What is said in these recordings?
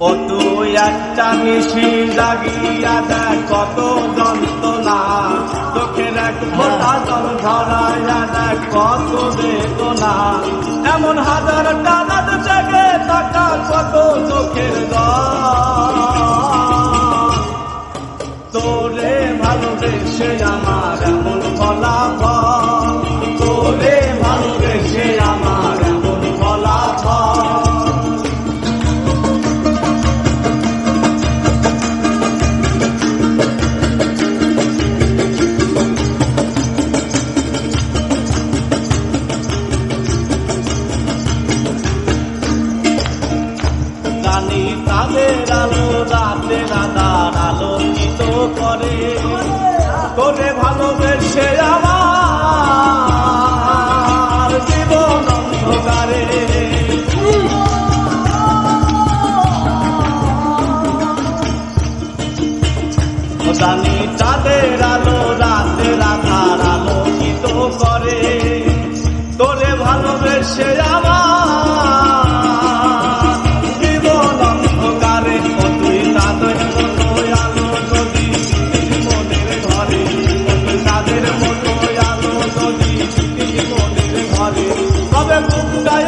তুই একটা মিশি লাগিয়া দেখ কত যন্ত্রণা। চোখের এক ফোটা জল ধরাইয়া দেখ কত বেদনা। এমন হাজার টানা জেগে থাকা কত চোখের তোরে ভালোবেসে আমার এমন ফলাফল তাদের আলো রাতে করে। তোরে ভালোবেসে আমার জীবন অন্ধকারে। জানি তাদের আলো রাতে আলোকিত করে। তোরে ভালোবেসে তবে বুকটাই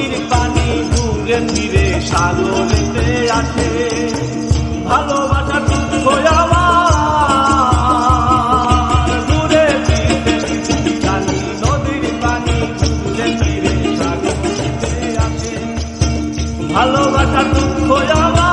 নদীর পানি দূরে তীরে সাগরেতে আসে। ভালোবাসা আসে। ভালোবাসা দুঃখ আমার।